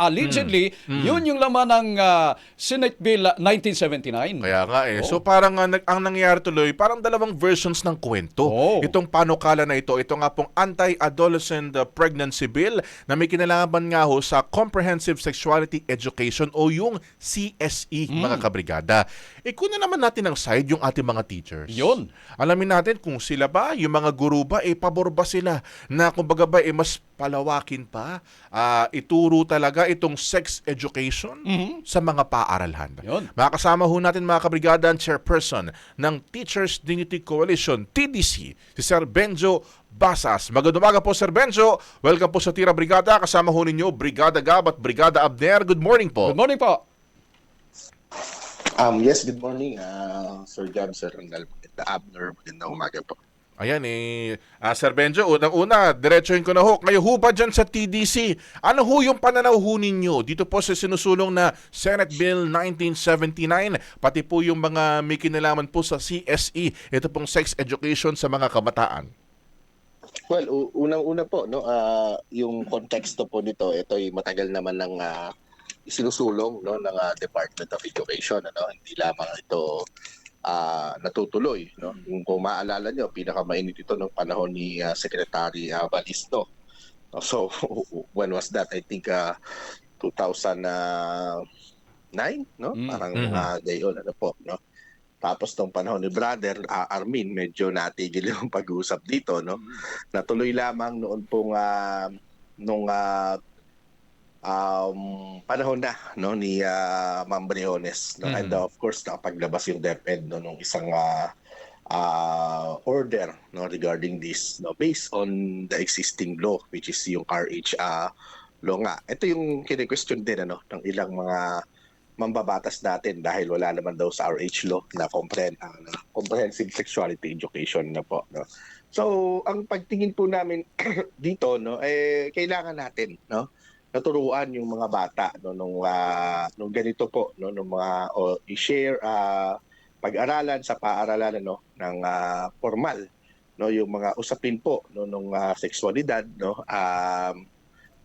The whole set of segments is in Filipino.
allegedly, Hmm. yun yung laman ng ah, Senate Bill ah, 1979. Kaya nga eh. Oh. So parang nag- ang nangyayari tuloy, parang dalawang versions ng kwento. Oh. Itong panukala na ito, ito nga pong Anti-Adolescent uh, Pregnancy Bill na may kinalaman nga ho sa Comprehensive Sexuality Education o yung CSE, Hmm. mga kabrigada. Eh kung na naman natin ang side yung ating mga teachers. Yun. Alamin natin kung sila ba, yung mga guru ba, eh pabor ba sila na kumbaga ba, eh mas palawakin pa, ah, ituro talaga itong sex education Mhm. sa mga paaralan. Yun. Makakasama ho natin mga kabrigada ang chairperson ng Teachers Dignity Coalition, TDC, si Sir Benjo Basas. Magandang umaga po Sir Benjo. Welcome po sa Tira Brigada. Kasama ho ninyo Brigada Gab at Brigada Abner. Good morning po. Good morning po. Um, yes, good morning, uh, Sir John, Sir Randall, the Abner, magandang umaga po. Ayan eh, ah, Sir Benjo, unang-una, diretsuhin ko na ho. Kayo ho ba dyan sa TDC? Ano ho yung pananaw ho ninyo dito po sa sinusulong na Senate Bill 1979, pati po yung mga may kinalaman po sa CSE, ito pong sex education sa mga kabataan? Well, unang-una po, no, ah, yung konteksto po nito, ito ay matagal naman ng ah, sinusulong no, ng ah, Department of Education. Ano? Hindi lamang ito ah, natutuloy. No? Kung, kung maalala nyo, pinakamainit ito ng panahon ni ah, Secretary ah, Balisto. So, when was that? I think uh, 2009, no? Mm. Parang Mhm. ah, gayon, ano po, no? Tapos nung panahon ni brother ah, Armin, medyo natigil yung pag-uusap dito, no? Natuloy lamang noon pong ah, nung ah, um, panahon na no ni ah, Ma'am Briones, no? Mhm. And uh, of course nakapaglabas yung DepEd no nung isang ah, ah, order no regarding this no based on the existing law which is yung RH ah, law nga. Ito yung kine-question din ano ng ilang mga mambabatas natin dahil wala naman daw sa RH law na compre- ah, na comprehensive sexuality education na po no. So, ang pagtingin po namin dito no eh kailangan natin no naturuan yung mga bata no nung ah, nung ganito po no nung mga o i-share ah, pag-aralan sa paaralan no ng ah, formal no yung mga usapin po no nung ah, sexualidad no um,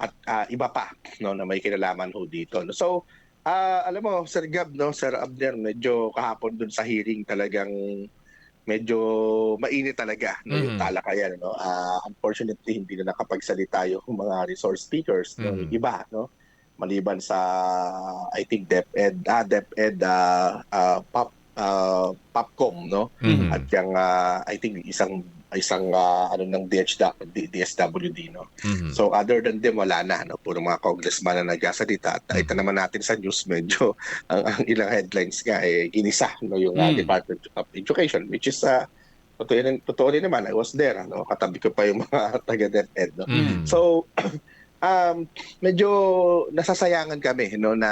at ah, iba pa no na may kinalaman ho dito no. So Ah, alam mo, Sir Gab, no, Sir Abner, medyo kahapon dun sa hearing talagang medyo mainit talaga no, yung Mhm. talakayan. No? Ah, unfortunately, hindi na nakapagsalita yung mga resource speakers. No? Mhm. Yung Iba, no? maliban sa, I think, DepEd, ah, DepEd, ah, ah, Pop, ah, Popcom, no? Mhm. At yung, ah, I think, isang isang ah, ano ng DHW, DSWD no Mhm. So other than them, wala na. No? Puro mga congressman na nagsasalita. At ito naman natin sa news, medyo ang, ang ilang headlines nga, eh, ginisa no? yung uh, Mm. Department of Education, which is, uh, totoo, rin, totoo rin naman, I was there. Ano? Katabi ko pa yung mga taga-DepEd. No? Mhm. So, um, medyo nasasayangan kami no na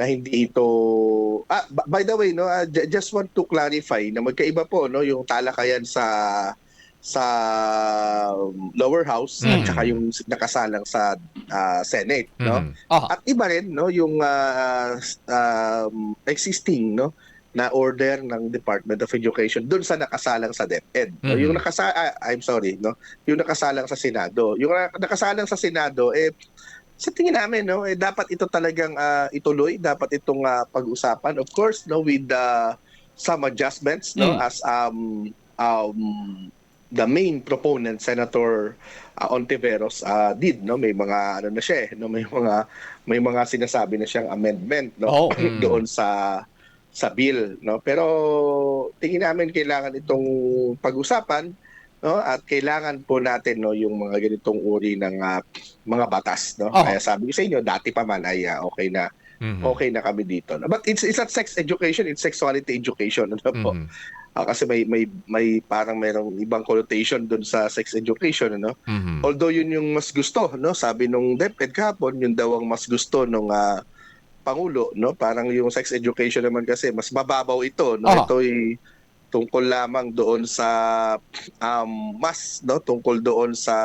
na hindi ito ah, b- by the way no j- just want to clarify na magkaiba po no yung talakayan sa sa lower house Mm. at saka yung nakasalang sa ah, Senate no Mhm. Ah, at iba rin no yung s- um, existing no na order ng Department of Education doon sa nakasalang sa DepEd. No? Mhm. Yung nakasa ah, I'm sorry, no. Yung nakasalang sa Senado. Yung na- nakasalang sa Senado eh sa tingin namin no, eh dapat ito talagang ah, ituloy, dapat itong ah, pag-usapan. Of course, no with the some adjustments no Mm. as um um the main proponent Senator uh, Ontiveros uh, did no may mga ano na siya eh, no may mga may mga sinasabi na siyang amendment no Oh. Mm. doon sa sa bill no pero tingin namin kailangan itong pag-usapan no at kailangan po natin no yung mga ganitong uri ng ah, mga batas no Oh. kaya sabi ko sa inyo dati pa man ay ah, okay na Mhm. okay na kami dito no? but it's it's not sex education it's sexuality education ano po Mhm. Ah, kasi may may may parang merong ibang connotation doon sa sex education ano Mhm. Although yun yung mas gusto, no? Sabi nung DepEd kahapon, yun daw ang mas gusto nung ah, pangulo, no? Parang yung sex education naman kasi mas mababaw ito, no? Aha. Ito ay tungkol lamang doon sa um, mas, no? Tungkol doon sa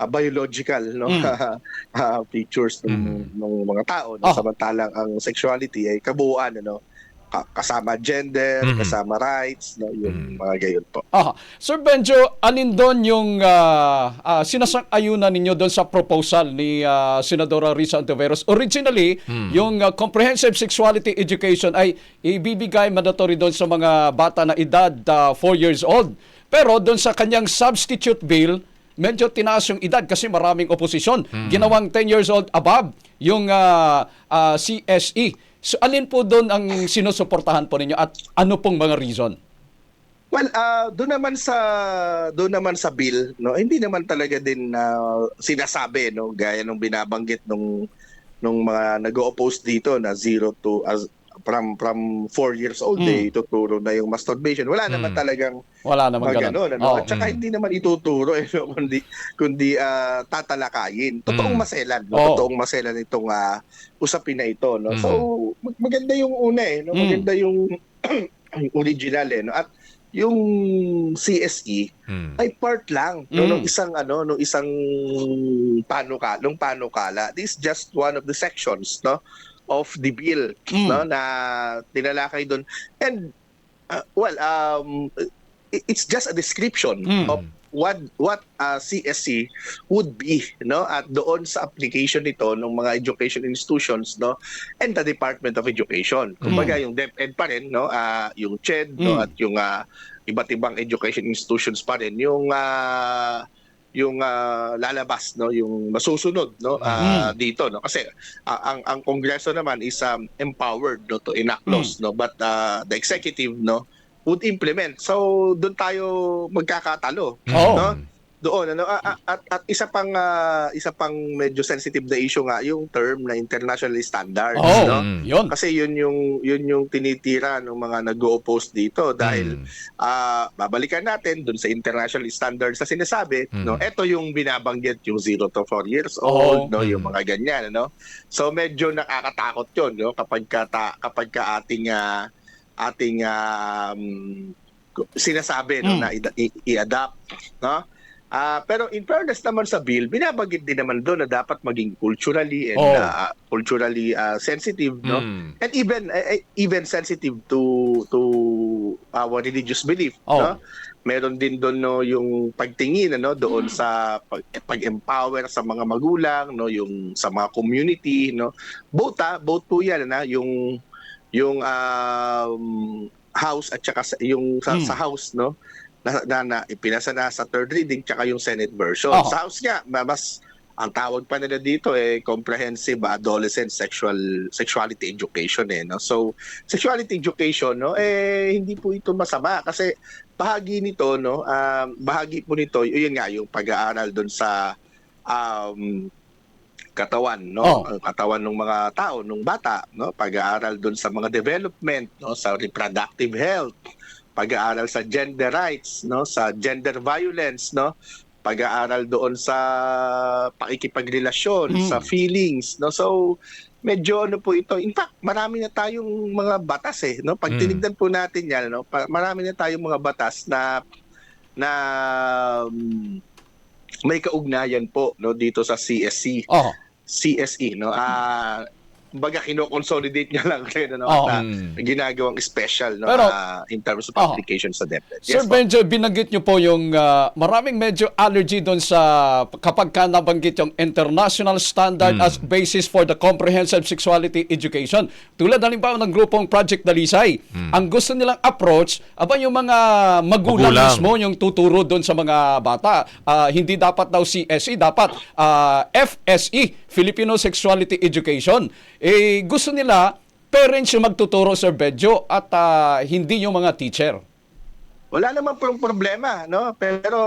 ah, biological, no? Mm. Ah, features ng, Mm. ng mga tao, no? Aha. Samantalang ang sexuality ay kabuuan, ano? Ka- kasama gender, Mhm. kasama rights, no, yung mga gayon po. Aha. Sir Benjo, alin doon yung uh, uh, sinasang-ayunan ninyo doon sa proposal ni ah, Senadora Risa Ontiveros? Originally, yung ah, comprehensive sexuality education ay ibibigay mandatory doon sa mga bata na edad 4 years old. Pero doon sa kanyang substitute bill, medyo tinaas yung edad kasi maraming oposisyon. Ginawang 10 years old above yung ah, ah, CSE. So alin po doon ang sinusuportahan po ninyo at ano pong mga reason? Well, ah doon naman sa doon naman sa bill, no, hindi naman talaga din na sinasabi no gaya nung binabanggit nung nung mga nag-oppose dito na zero to as from from 4 years old Mm. eh ituturo na yung masturbation. Wala naman Mm. talagang Wala naman ganun. ano? Oo. At saka Mm. hindi naman ituturo eh, no, kundi kundi ah, tatalakayin. Totoong Mm. maselan, no? Oo. totoong maselan itong ah, usapin na ito, no. Mm. So mag- maganda yung una eh, no? Mm. Maganda yung yung original eh, no. At yung CSE Mm. ay part lang no, Mm. nung isang ano, nung isang panukala, nung panukala. This is just one of the sections, no, of the bill, Mm. no, na tinalakay doon. And uh, well, um it- it's just a description Mm. of what what uh, CSC would be no at doon sa application nito ng mga education institutions no and the Department of Education kumbaga yung DepEd pa rin no ah, yung CHED Mm. no at yung ah, iba't ibang education institutions pa rin yung ah, yung ah, lalabas no? Yung masusunod no? Ah, dito no? Kasi ah, ang ang kongreso naman is um, empowered no to enact laws no? But ah, the executive no would implement. So doon tayo magkakatalo Oo. no doon ano a- a- at, at isa pang ah, isa pang medyo sensitive na issue nga yung term na international standards Oo, no Mm. yun. kasi yun yung yun yung tinitira ng mga nag-oppose dito dahil Mm. ah babalikan natin dun sa international standards na sinasabi Mm. no ito yung binabanggit yung 0 to 4 years Oo. old no yung Mm. mga ganyan ano so medyo nakakatakot yun no kapag ka ta- kapag ka ating ah, ating um, sinasabi no Mm. na i- i- i-adapt no Ah, pero in fairness naman sa bill, binabanggit din naman doon na dapat maging culturally and Oo. ah, culturally ah, sensitive, no? Mm. and even eh, even sensitive to to our religious belief Oh. no meron din doon no yung pagtingin ano doon sa pag, pag-empower sa mga magulang no yung sa mga community no both ah, both po yan na yung yung um, house at saka sa, yung sa, Hmm. sa house no na, na, na ipinasa na sa third reading tsaka yung Senate version. Oh. Sa house ma- mas ang tawag pa nila dito eh comprehensive adolescent sexual sexuality education eh no. So sexuality education no eh hindi po ito masama kasi bahagi nito no um, bahagi po nito yun nga yung pag-aaral doon sa um, katawan Oh. no ang katawan ng mga tao ng bata no pag-aaral doon sa mga development no sa reproductive health pag-aaral sa gender rights no? Sa gender violence no? Pag-aaral doon sa pakikipagrelasyon Mm. sa feelings no? So medyo ano po ito. In fact marami na tayong mga batas eh no? Pag Mm. tinignan po natin yan no? Marami na tayong mga batas na na um, may kaugnayan po no? Dito sa CSC Oh. CSE no? Ah baga kino-consolidate niya lang rin ano Oo. at Mm. ginagawang special no Pero- ah, in terms of application sa DepEd. Sir po. Benjo, binanggit niyo po yung ah, maraming medyo allergy doon sa kapag ka nabanggit yung international standard Mm. as basis for the comprehensive sexuality education. Tulad halimbawa ng grupong Project Dalisay. Ang gusto nilang approach, aba yung mga magulang, Magulang. mismo yung tuturo doon sa mga bata. Ah, hindi dapat daw CSE, dapat ah, FSE, Filipino Sexuality Education. Eh, gusto nila parents yung magtuturo, Sir Benjo, at ah, hindi yung mga teacher. Wala naman pong problema, no? Pero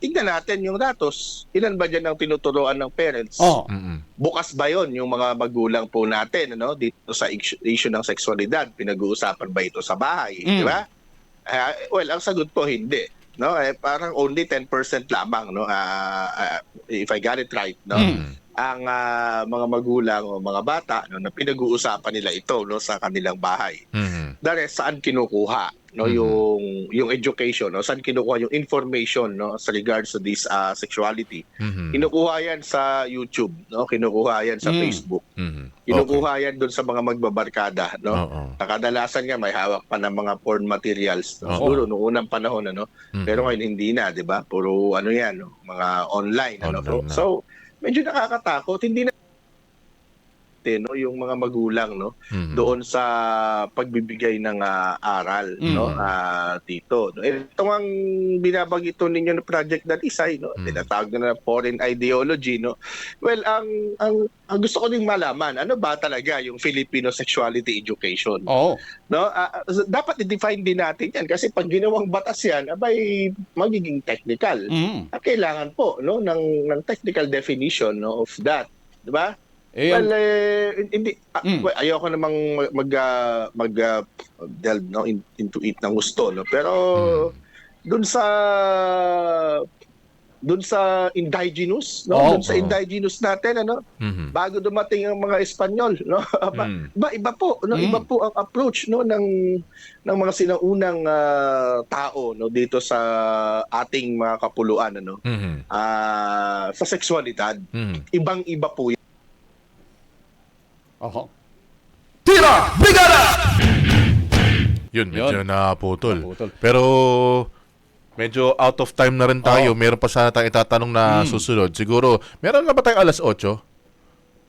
tingnan natin yung datos. Ilan ba diyan ang tinuturoan ng parents? Oh. Mm. Bukas ba 'yon yung mga magulang po natin, ano? Dito sa issue ng sexualidad, pinag-uusapan ba ito sa bahay, Mm. di ba? Ah, well, ang sagot po hindi, no? Eh, parang only 10% lamang, no? Ah, ah, if I got it right, no? Mm. Ang ah, mga magulang o mga bata no, na pinag-uusapan nila ito no sa kanilang bahay. Mm. the rest saan kinukuha no Mhm. yung yung education no saan kinukuha yung information no sa regards to this uh, sexuality Mhm. kinukuha yan sa YouTube no kinukuha yan sa Mm. Facebook Mhm. kinukuha yan doon sa mga magbabarkada no Oo. Nakadalasan nga may hawak pa ng mga porn materials no? Siguro noong unang panahon ano Mhm. pero ngayon hindi na 'di ba puro ano yan no? mga online ano Online na. so medyo nakakatakot. Hindi na no yung mga magulang no Mhm. doon sa pagbibigay ng ah, aral no Mm. ah, dito no ito ang binabanggit ninyo ng project that isay no Mm. tinatawag na foreign ideology no well ang ang, ang gusto ko ding malaman ano ba talaga yung Filipino sexuality education Oo. no ah, dapat i-define din natin yan kasi pag ginawang batas yan abay magiging technical Mm. Ah, kailangan po no ng ng technical definition no of that di ba Eh, well eh, hindi Mm. well, ayoko namang mag ah, mag ah, delve no in- into it ng gusto no pero Mhm. dun sa dun sa indigenous no Oo. dun sa indigenous natin ano Mhm. bago dumating ang mga Espanyol no Mhm. iba iba po no Mm. iba po ang approach no ng ng mga sinaunang ah, tao no dito sa ating mga kapuluan ano Mhm. ah, sa sexualidad Mhm. ibang-iba po Oho. Yun, medyo Yun. naputol. Naputol. Pero medyo out of time na rin tayo. Meron pa sana tayong itatanong na Mm. susunod. Siguro, meron na ba tayong alas 8?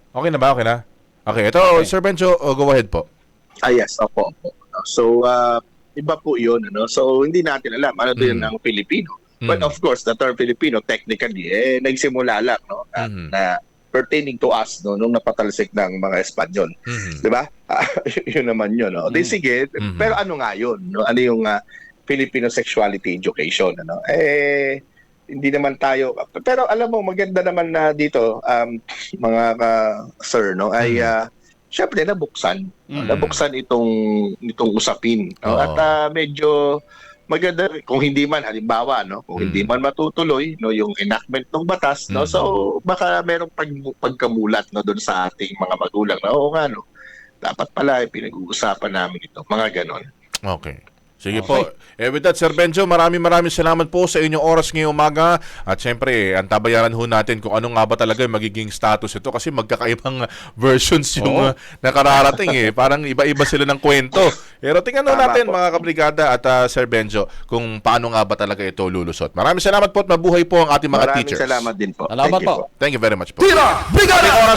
Okay na ba? Okay na? Okay, ito, Okay. Sir Benjo, oh, go ahead po. Ah yes, opo, opo. So ah, iba po 'yun ano. So hindi natin alam ano din Mm. ang Filipino. Mm. But of course, the term Filipino technically eh nagsimula lang no na, Mhm. na pertaining to us no nung napatalsik ng mga Espanyol, Mhm. 'di ba? Ah, yun naman 'yun no. Di Mm. sige, Mhm. pero ano nga 'yun no? Ano yung ah, Filipino sexuality education ano? Eh hindi naman tayo pero alam mo maganda naman na dito um, mga ka- sir no ay Mhm. ah, syempre nabuksan Mm. nabuksan itong itong usapin no? At ah, medyo maganda kung hindi man halimbawa no kung Mm. hindi man matutuloy no yung enactment ng batas no Mm. so baka merong pag, pagkamulat no doon sa ating mga magulang na oo nga no dapat pala eh, pinag-uusapan namin ito mga ganon Okay. Sige Okay. po. Eh with that, Sir Benjo, maraming maraming salamat po sa inyong oras ngayong umaga. At syempre, antabayaran ho natin kung ano nga ba talaga yung magiging status ito kasi magkakaibang versions yung Oo. uh, nakararating eh. Parang iba-iba sila ng kwento. Pero tingnan Tama natin po. mga kabrigada at uh, Sir Benjo kung paano nga ba talaga ito lulusot. Maraming salamat po at mabuhay po ang ating mga maraming teachers. salamat din po Salamat Thank you po. po Thank you very much po. Tira! Brigada!